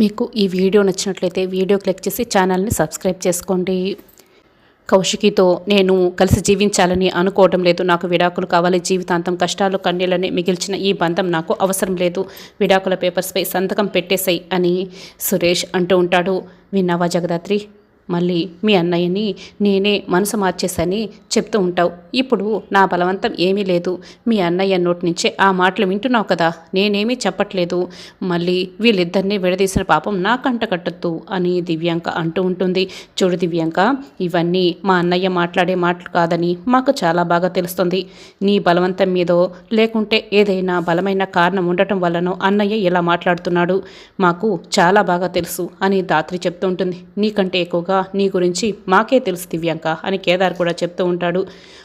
మీకు ఈ వీడియో నచ్చినట్లయితే వీడియో క్లిక్ చేసి ఛానల్ని సబ్స్క్రైబ్ చేసుకోండి. కౌశికితో నేను కలిసి జీవించాలని అనుకోవడం లేదు. నాకు విడాకులు కావాలి. జీవితాంతం కష్టాలు కన్నీళ్ళని మిగిల్చిన ఈ బంధం నాకు అవసరం లేదు. విడాకుల పేపర్స్పై సంతకం పెట్టేశాయి అని సురేష్ అంటూ ఉంటాడు. విన్నావా జగదాత్రి? మళ్ళీ మీ అన్నయ్యని నేనే మనసు మార్చేసని చెప్తూ ఉంటావు. ఇప్పుడు నా బలవంతం ఏమీ లేదు. మీ అన్నయ్య నోటి నుంచే ఆ మాటలు వింటున్నావు కదా? నేనేమీ చెప్పట్లేదు. మళ్ళీ వీళ్ళిద్దరినీ విడదీసిన పాపం నా కంట కట్టద్దు అని దివ్యాంక అంటూ ఉంటుంది. చూడు దివ్యాంక ఇవన్నీ మా అన్నయ్య మాట్లాడే మాటలు కాదని మాకు చాలా బాగా తెలుస్తుంది. నీ బలవంతం మీదో లేకుంటే ఏదైనా బలమైన కారణం ఉండటం వల్లనో అన్నయ్య ఇలా మాట్లాడుతున్నాడు. మాకు చాలా బాగా తెలుసు అని దాత్రి చెప్తూ ఉంటుంది. నీకంటే ఎక్కువగా నీ గురించి మాకే తెలుసు దివ్యాంక అని కేదార్ కూడా చెప్తూ ఉంటాడు.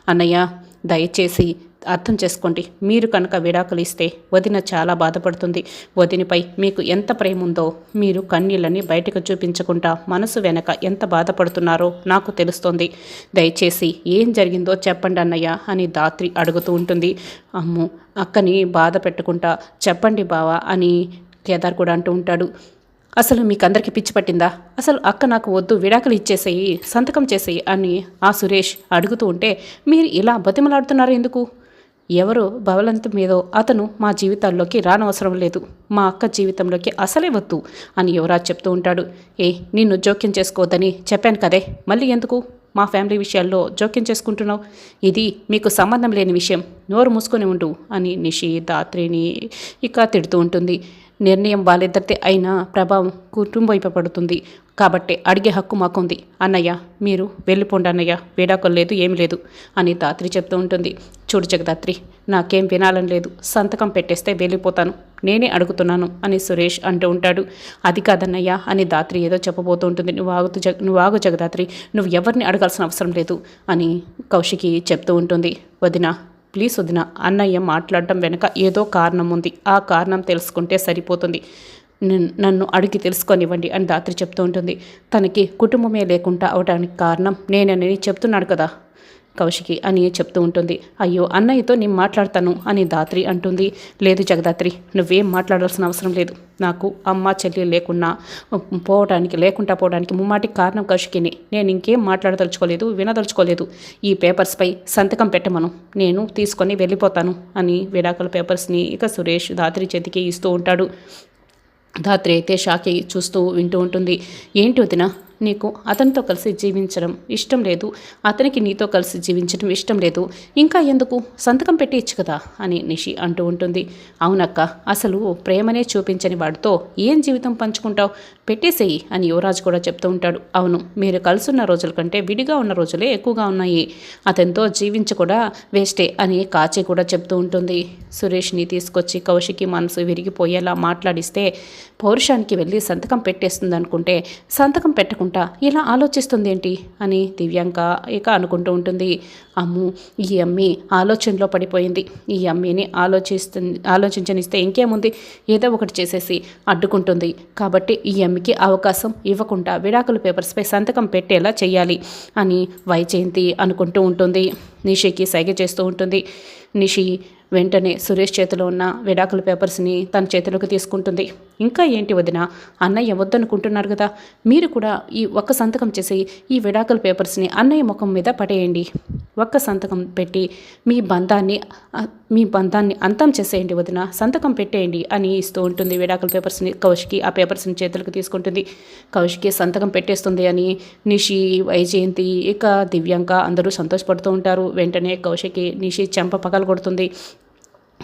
అన్నయ్య దయచేసి అర్థం చేసుకోండి. మీరు కనుక విడాకులు ఇస్తే వదిన చాలా బాధపడుతుంది. వదినపై మీకు ఎంత ప్రేమ ఉందో మీరు కన్నీళ్ళని బయటకు చూపించకుండా మనసు వెనక ఎంత బాధపడుతున్నారో నాకు తెలుస్తోంది. దయచేసి ఏం జరిగిందో చెప్పండి అన్నయ్య అని దాత్రి అడుగుతూ ఉంటుంది. అమ్ము అక్కని బాధ పెట్టుకుంటా చెప్పండి బావా అని కేదార్ కూడా అంటూ ఉంటాడు. అసలు మీకు అందరికీ పిచ్చి పట్టిందా? అసలు అక్క నాకు వద్దు విడాకులు ఇచ్చేసేయి సంతకం చేసేయి అని ఆ సురేష్ అడుగుతూ ఉంటే మీరు ఇలా బతిమలాడుతున్నారు ఎందుకు? ఎవరో బవలంత మీదో అతను మా జీవితాల్లోకి రానవసరం లేదు మా అక్క జీవితంలోకి అసలే వద్దు అని యువరాజ్ చెప్తూ ఉంటాడు. ఏ నిన్ను జోక్యం చేసుకోవద్దని చెప్పాను కదే మళ్ళీ ఎందుకు? మా ఫ్యామిలీ విషయాల్లో జోక్యం చేసుకుంటున్నావు? ఇది మీకు సంబంధం లేని విషయం. నోరు మూసుకొని ఉండు అని నిషి దాత్రిని ఇక తిడుతూ ఉంటుంది. నిర్ణయం వాళ్ళిద్దరితే అయినా ప్రభావం కుటుంబ వైపు పడుతుంది. కాబట్టి అడిగే హక్కు మాకుంది. అన్నయ్య మీరు వెళ్ళిపోండి అన్నయ్య వేడాకలు లేదు ఏమి లేదు అని దాత్రి చెప్తూ ఉంటుంది. చూడు జగదాత్రి నాకేం వినాలని లేదు. సంతకం పెట్టేస్తే వెళ్ళిపోతాను. నేనే అడుగుతున్నాను అని సురేష్ అంటూ ఉంటాడు. అది కాదన్నయ్య అని దాత్రి ఏదో చెప్పబోతూ ఉంటుంది. నువ్వు ఆగుతూ జగ నువ్వు ఆగు జగదాత్రి నువ్వు ఎవరిని అడగాల్సిన అవసరం లేదు అని కౌశికి చెప్తూ ఉంటుంది. వదిన ప్లీజ్ వదిన అన్నయ్య మాట్లాడటం వెనుక ఏదో కారణం ఉంది. ఆ కారణం తెలుసుకుంటే సరిపోతుంది. నన్ను అడిగి తెలుసుకొనివ్వండి అని దాత్రి చెప్తూ ఉంటుంది. తనకి కుటుంబమే లేకుండా అవడానికి కారణం నేనని చెప్తున్నాడు కదా. కౌశికి అని చెప్తూ ఉంటుంది. అయ్యో అన్నయ్యతో నేను మాట్లాడతాను అని దాత్రి అంటుంది. లేదు జగదాత్రి నువ్వేం మాట్లాడాల్సిన అవసరం లేదు. నాకు అమ్మ చెల్లి లేకున్నా పోవడానికి లేకుండా పోవడానికి ముమ్మాటి కారణం కౌశికిని. నేను ఇంకేం మాట్లాడదలుచుకోలేదు వినదలుచుకోలేదు. ఈ పేపర్స్పై సంతకం పెట్టమను. నేను తీసుకొని వెళ్ళిపోతాను అని విడాకుల పేపర్స్ని ఇక సురేష్ దాత్రి చేతికి ఇస్తూ ఉంటాడు. ధాత్రి అయితే షాకి చూస్తూ వింటూ ఉంటుంది. ఏంటి వదిన? నీకు అతనితో కలిసి జీవించడం ఇష్టం లేదు అతనికి నీతో కలిసి జీవించడం ఇష్టం లేదు. ఇంకా ఎందుకు? సంతకం పెట్టేయచ్చు కదా అని నిషి అంటూ ఉంటుంది. అవునక్క అసలు ప్రేమనే చూపించని వాడితో ఏం జీవితం పంచుకుంటావు? పెట్టేసేయి అని యువరాజు కూడా చెప్తూ ఉంటాడు. అవును మీరు కలుసున్న రోజుల కంటే విడిగా ఉన్న రోజులే ఎక్కువగా ఉన్నాయి. అతనితో జీవించ కూడా వేస్టే అని కాచి కూడా చెప్తూ ఉంటుంది. సురేష్ని తీసుకొచ్చి కౌశికి మనసు విరిగిపోయేలా మాట్లాడిస్తే పౌరుషానికి వెళ్ళి సంతకం పెట్టేస్తుంది అనుకుంటే సంతకం పెట్టకుండా ఇలా ఆలోచిస్తుంది ఏంటి అని దివ్యాంక ఇక అనుకుంటూ ఉంటుంది. అమ్ము ఈ అమ్మి ఆలోచనలో పడిపోయింది. ఈ అమ్మిని ఆలోచిస్తుంది ఆలోచించనిస్తే ఇంకేముంది? ఏదో ఒకటి చేసేసి అడ్డుకుంటుంది. కాబట్టి ఈ అమ్మికి అవకాశం ఇవ్వకుండా విడాకుల పేపర్స్పై సంతకం పెట్టేలా చేయాలి అని వైజయంతి అనుకుంటూ ఉంటుంది. నిషికి సైగ చేస్తూ ఉంటుంది. నిషి వెంటనే సురేష్ చేతిలో ఉన్న విడాకుల పేపర్స్ని తన చేతిలోకి తీసుకుంటుంది. ఇంకా ఏంటి వదిన? అన్నయ్య వద్దనుకుంటున్నారు కదా. మీరు కూడా ఈ ఒక్క సంతకం చేసి ఈ విడాకుల పేపర్స్ని అన్నయ్య ముఖం మీద పడేయండి. ఒక్క సంతకం పెట్టి మీ బంధాన్ని మీ బంధాన్ని అంతం చేసేయండి వదిన. సంతకం పెట్టేయండి అని ఇస్తూ ఉంటుంది విడాకుల పేపర్స్ని. కౌశికి ఆ పేపర్స్ని చేతులకు తీసుకుంటుంది. కౌశికి సంతకం పెట్టేస్తుంది అని నిషి వైజయంతి ఇక దివ్యాంక అందరూ సంతోషపడుతూ ఉంటారు. వెంటనే కౌశికి నిషి చెంప పగలు కొడుతుంది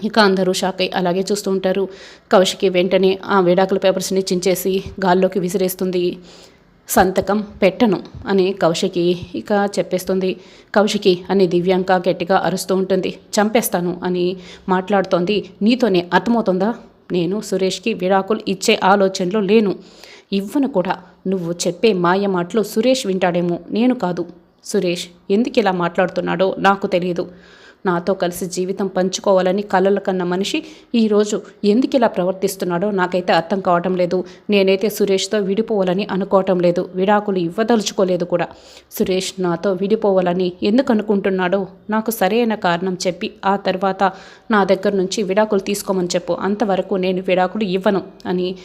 ఇక అందరూ షాక్ అయి అలాగే చూస్తూ ఉంటారు. కౌశికి వెంటనే ఆ విడాకుల పేపర్స్ని చించేసి గాల్లోకి విసిరేస్తుంది. సంతకం పెట్టను అని కౌశికి ఇక చెప్పేస్తుంది. కౌశికి అని దివ్యాంక గట్టిగా అరుస్తూ ఉంటుంది. చంపేస్తాను అని మాట్లాడుతోంది. నీతోనే అర్థమవుతుందా? నేను సురేష్కి విడాకులు ఇచ్చే ఆలోచనలో లేను. ఇవ్వను కూడా. నువ్వు చెప్పే మాయ మాటలు సురేష్ వింటాడేమో. నేను కాదు. సురేష్ ఎందుకు ఇలా మాట్లాడుతున్నాడో నాకు తెలియదు నాతో కలిసి జీవితం పంచుకోవాలని కలలు కన్న మనిషి ఈరోజు ఎందుకు ఇలా ప్రవర్తిస్తున్నాడో నాకైతే అర్థం కావటం లేదు. నేనైతే సురేష్తో విడిపోవాలని అనుకోవటం లేదు. విడాకులు ఇవ్వదలుచుకోలేదు కూడా. సురేష్ నాతో విడిపోవాలని ఎందుకు అనుకుంటున్నాడో నాకు సరైన కారణం చెప్పి ఆ తర్వాత నా దగ్గర నుంచి విడాకులు తీసుకోమని చెప్పు. అంతవరకు నేను విడాకులు ఇవ్వను అని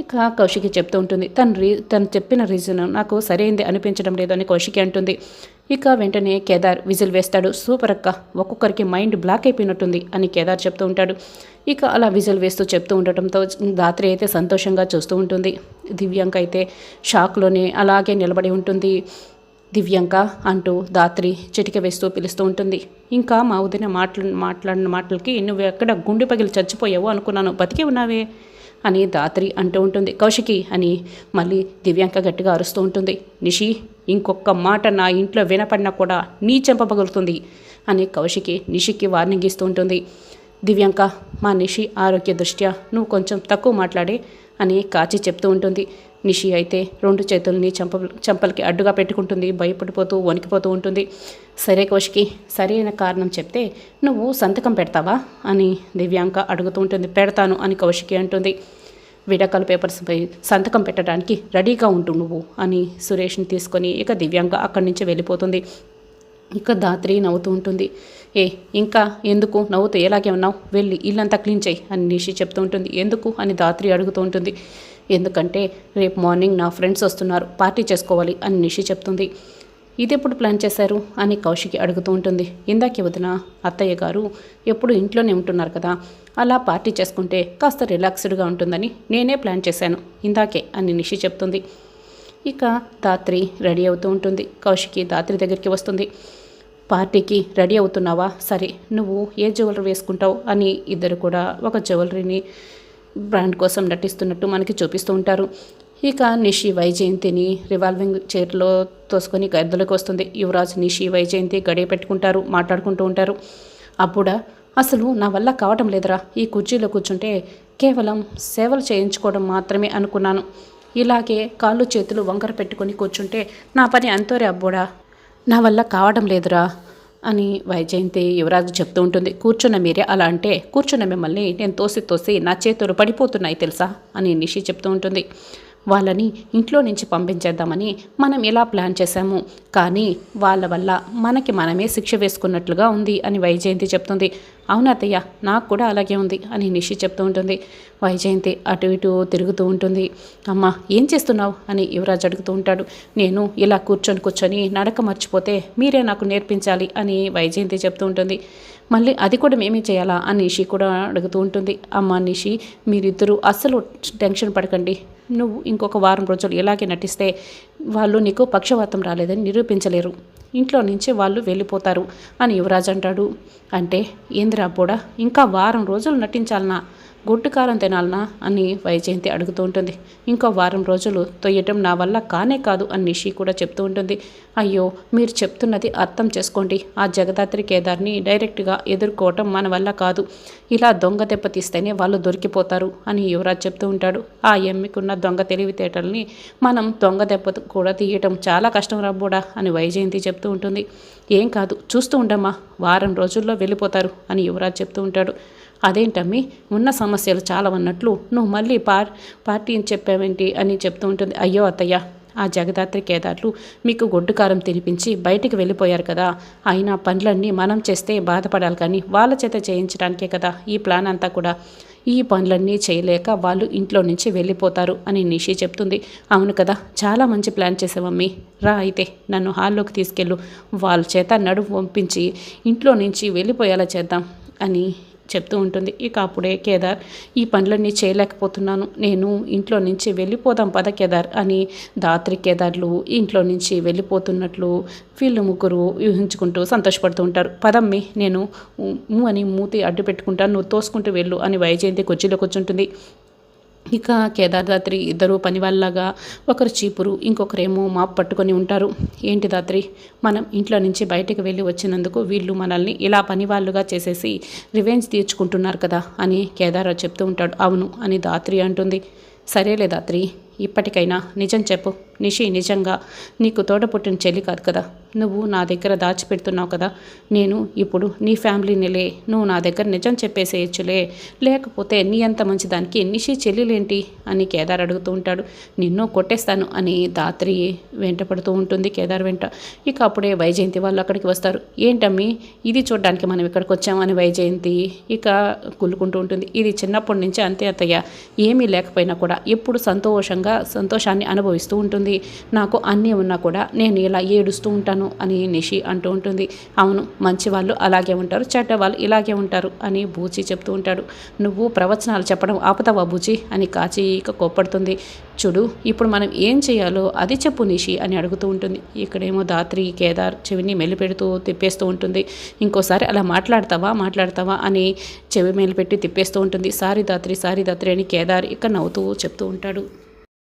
ఇక కౌశికి చెప్తూ ఉంటుంది. తను రీ తను చెప్పిన రీజన్ నాకు సరైంది అనిపించడం లేదు అని కౌశికి అంటుంది. ఇక వెంటనే కేదార్ విజిల్ వేస్తాడు. సూపర్ అక్క ఒక్కొక్కరికి మైండ్ బ్లాక్ అయిపోయినట్టుంది అని కేదార్ చెప్తూ ఉంటాడు. ఇక అలా విజిల్ వేస్తూ చెప్తూ ఉండటంతో దాత్రి అయితే సంతోషంగా చూస్తూ ఉంటుంది. దివ్యాంక అయితే షాక్లోనే అలాగే నిలబడి ఉంటుంది. దివ్యాంక అంటూ దాత్రి చిటిక వేస్తూ పిలుస్తూ ఉంటుంది. ఇంకా మా వదిన మాట్లా మాట్లాడిన మాటలకి నువ్వు ఎక్కడ గుండె పగిలి చచ్చిపోయావు అనుకున్నాను. బతికే ఉన్నావే. అని దాత్రి అంటూ ఉంటుంది. కౌశికి అని మళ్ళీ దివ్యాంక గట్టిగా అరుస్తూ ఉంటుంది. నిషి ఇంకొక మాట నా ఇంట్లో వినపడినా కూడా నీ చెంపపగులుతుంది అని కౌశికి నిషికి వార్నింగ్ ఇస్తూ ఉంటుంది. దివ్యాంక మా నిషి ఆరోగ్య దృష్ట్యా నువ్వు కొంచెం తక్కువ మాట్లాడే అని కాచి చెప్తూ ఉంటుంది. నిషి అయితే రెండు చేతుల్ని చంప చంపలకి అడ్డుగా పెట్టుకుంటుంది భయపడిపోతూ వణికిపోతూ ఉంటుంది. సరే కౌశికి సరైన కారణం చెప్తే నువ్వు సంతకం పెడతావా అని దివ్యాంక అడుగుతూ ఉంటుంది. పెడతాను అని కౌశికి అంటుంది. విడాకాల పేపర్స్పై సంతకం పెట్టడానికి రెడీగా ఉంటు నువ్వు అని సురేష్ని తీసుకొని ఇక దివ్యాంక అక్కడి నుంచి వెళ్ళిపోతుంది. ఇక దాత్రి నవ్వుతూ ఉంటుంది. ఏ ఇంకా ఎందుకు? నవ్వుతూ ఎలాగే ఉన్నావు? వెళ్ళి ఇల్లంతా క్లీన్ చేయి అని నిషి చెప్తూ ఉంటుంది. ఎందుకు? అని దాత్రి అడుగుతూ ఉంటుంది. ఎందుకంటే రేపు మార్నింగ్ నా ఫ్రెండ్స్ వస్తున్నారు. పార్టీ చేసుకోవాలి అని నిషి చెప్తుంది. ఇది ఎప్పుడు ప్లాన్ చేశారు? అని కౌశికి అడుగుతూ ఉంటుంది. ఇందాకే వదిన అత్తయ్య గారు ఎప్పుడు ఇంట్లోనే ఉంటున్నారు కదా. అలా పార్టీ చేసుకుంటే కాస్త రిలాక్స్డ్గా ఉంటుందని నేనే ప్లాన్ చేశాను. ఇందాకే అని నిషి చెప్తుంది. ఇక ధాత్రి రెడీ అవుతూ ఉంటుంది. కౌశికి ధాత్రి దగ్గరికి వస్తుంది. పార్టీకి రెడీ అవుతున్నావా? సరే నువ్వు ఏ జ్యువెలరీ వేసుకుంటావు? అని ఇద్దరు కూడా ఒక జ్యువెలరీని బ్రాండ్ కోసం నటిస్తున్నట్టు మనకి చూపిస్తూ ఉంటారు. ఇక నిషి వైజయంతిని రివాల్వింగ్ చైర్లో తోసుకొని గద్దెలకు వస్తుంది. యువరాజ్ నిషి వైజయంతి గడియ పెట్టుకుంటారు మాట్లాడుకుంటూ ఉంటారు. అప్పుడా అసలు నా వల్ల కావటం లేదురా. ఈ కుర్చీలో కూర్చుంటే కేవలం సేవలు చేయించుకోవడం మాత్రమే అనుకున్నాను. ఇలాగే కాళ్ళు చేతులు వంకర పెట్టుకొని కూర్చుంటే నా పని అంతోరే అబ్బోడా నా వల్ల కావడం లేదురా అని వైజయంతి యువరాజు చెప్తూ ఉంటుంది. కూర్చున్న మీరే అలా అంటే కూర్చున్న మిమ్మల్ని నేను తోసి తోసి నా చేతులు పడిపోతున్నాయి తెలుసా అని నిషి చెప్తూ ఉంటుంది. వాళ్ళని ఇంట్లో నుంచి పంపించేద్దామని మనం ఎలా ప్లాన్ చేశాము? కానీ వాళ్ళ వల్ల మనకి మనమే శిక్ష వేసుకున్నట్లుగా ఉంది అని వైజయంతి చెప్తుంది. అవును అత్తయ్య నాకు కూడా అలాగే ఉంది అని నిషి చెప్తూ ఉంటుంది. వైజయంతి అటు ఇటు తిరుగుతూ ఉంటుంది. అమ్మ ఏం చేస్తున్నావు? అని యువరాజ్ అడుగుతూ ఉంటాడు. నేను ఇలా కూర్చొని కూర్చొని నడక మర్చిపోతే మీరే నాకు నేర్పించాలి అని వైజయంతి చెప్తూ ఉంటుంది. మళ్ళీ అది కూడా మేమే చేయాలా? అని నిషి కూడా అడుగుతూ ఉంటుంది. అమ్మ నిషి మీరిద్దరూ అస్సలు టెన్షన్ పడకండి. నువ్వు ఇంకొక వారం రోజులు ఇలాగే నటిస్తే వాళ్ళు నీకు పక్షవాతం రాలేదని నిరూపించలేరు. ఇంట్లో నుంచి వాళ్ళు వెళ్ళిపోతారు అని యువరాజ్ అంటాడు. అంటే ఏందిరా కూడా ఇంకా వారం రోజులు నటించాలనా? గుడ్డు కారం తినాలనా అని వైజయంతి అడుగుతూ ఉంటుంది. ఇంకో వారం రోజులు తొయ్యటం నా వల్ల కానే కాదు అని నిషి కూడా చెప్తూ ఉంటుంది. అయ్యో మీరు చెప్తున్నది అర్థం చేసుకోండి. ఆ జగదాత్రి కేదార్ని డైరెక్ట్గా ఎదుర్కోవటం మన వల్ల కాదు. ఇలా దొంగ దెబ్బ తీస్తేనే వాళ్ళు దొరికిపోతారు అని యువరాజ్ చెప్తూ ఉంటాడు. ఆ ఎమ్మికున్న దొంగ తెలివితేటల్ని మనం దొంగ దెబ్బ కూడా తీయటం చాలా కష్టం రాబోడా అని వైజయంతి చెప్తూ ఉంటుంది. ఏం కాదు చూస్తూ ఉండమ్మా. వారం రోజుల్లో వెళ్ళిపోతారు అని యువరాజ్ చెప్తూ ఉంటాడు. అదేంటమ్మి? ఉన్న సమస్యలు చాలా ఉన్నట్లు నువ్వు మళ్ళీ పార్ పార్టీ అని చెప్పావేంటి అని చెప్తూ ఉంటుంది. అయ్యో అత్తయ్య ఆ జగదాత్రి కేదార్లు మీకు గొడ్డు కారం తినిపించి బయటికి వెళ్ళిపోయారు కదా. అయినా పనులన్నీ మనం చేస్తే బాధపడాలి కానీ వాళ్ళ చేత చేయించడానికే కదా ఈ ప్లాన్ అంతా కూడా. ఈ పనులన్నీ చేయలేక వాళ్ళు ఇంట్లో నుంచి వెళ్ళిపోతారు అని నిషి చెప్తుంది. అవును కదా చాలా మంచి ప్లాన్ చేసావమ్మి. రా అయితే నన్ను హాల్లోకి తీసుకెళ్ళు. వాళ్ళ చేత నడుము పంపించి ఇంట్లో నుంచి వెళ్ళిపోయేలా చేద్దాం అని చెప్తూ ఉంటుంది. ఇక అప్పుడే కేదార్ ఈ పనులన్నీ చేయలేకపోతున్నాను. నేను ఇంట్లో నుంచి వెళ్ళిపోదాం పద కేదార్ అని దాత్రి కేదార్లు ఇంట్లో నుంచి వెళ్ళిపోతున్నట్లు వీళ్ళు ముగ్గురు ఊహించుకుంటూ సంతోషపడుతూ ఉంటారు. పదమ్మి నేను అని మూతి అడ్డు పెట్టుకుంటాను నువ్వు తోసుకుంటూ వెళ్ళు అని వైజయంతి కుర్చీలో కూర్చుంటుంది. ఇక కేదార్దాత్రి ఇద్దరు పని వాళ్ళగా ఒకరు చీపురు ఇంకొకరేమో మాప్ పట్టుకొని ఉంటారు. ఏంటి దాత్రి? మనం ఇంట్లో నుంచి బయటకు వెళ్ళి వచ్చినందుకు వీళ్ళు మనల్ని ఇలా పని వాళ్ళుగా చేసేసి రివెంజ్ తీర్చుకుంటున్నారు కదా అని కేదార్ చెప్తూ ఉంటాడు. అవును అని దాత్రి అంటుంది. సరేలే దాత్రి ఇప్పటికైనా నిజం చెప్పు. నిషి నిజంగా నీకు తోడపుట్టిన చెల్లి కాదు కదా. నువ్వు నా దగ్గర దాచిపెడుతున్నావు కదా. నేను ఇప్పుడు నీ ఫ్యామిలీనిలే నువ్వు నా దగ్గర నిజం చెప్పేసేయచ్చులే. లేకపోతే నీ అంత మంచి దానికి నిషి చెల్లెలేంటి అని కేదార్ అడుగుతూ ఉంటాడు. నిన్ను కొట్టేస్తాను అని దాత్రి వెంట పడుతూ ఉంటుంది కేదార్ వెంట. ఇక అప్పుడే వైజయంతి వాళ్ళు అక్కడికి వస్తారు. ఏంటమ్మి? ఇది చూడడానికి మనం ఇక్కడికి వచ్చామని వైజయంతి ఇక కుళ్ళుకుంటూ ఉంటుంది. ఇది చిన్నప్పటి నుంచి అంతే అత్తయ్య. ఏమీ లేకపోయినా కూడా ఎప్పుడు సంతోషంగా సంతోషాన్ని అనుభవిస్తూ ఉంటుంది. ఉంటుంది నాకు అన్నీ ఉన్నా కూడా నేను ఇలా ఏడుస్తూ ఉంటాను అని నిషి అంటూ ఉంటుంది. అవును మంచి వాళ్ళు అలాగే ఉంటారు చెడ్డ వాళ్ళు ఇలాగే ఉంటారు అని బూచి చెప్తూ ఉంటాడు. నువ్వు ప్రవచనాలు చెప్పడం ఆపుతావా బూచి? అని కాచి ఇక కోప్పడుతుంది. చూడు ఇప్పుడు మనం ఏం చేయాలో అది చెప్పు నిషి అని అడుగుతూ ఉంటుంది. ఇక్కడేమో దాత్రి కేదార్ చెవిని మెలిపెడుతూ తిప్పేస్తూ ఉంటుంది. ఇంకోసారి అలా మాట్లాడతావా మాట్లాడతావా అని చెవి మెలిపెట్టి తిప్పేస్తూ ఉంటుంది. సారీ దాత్రి సారీ దాత్రి అని కేదార్ ఇక నవ్వుతూ చెప్తూ ఉంటాడు.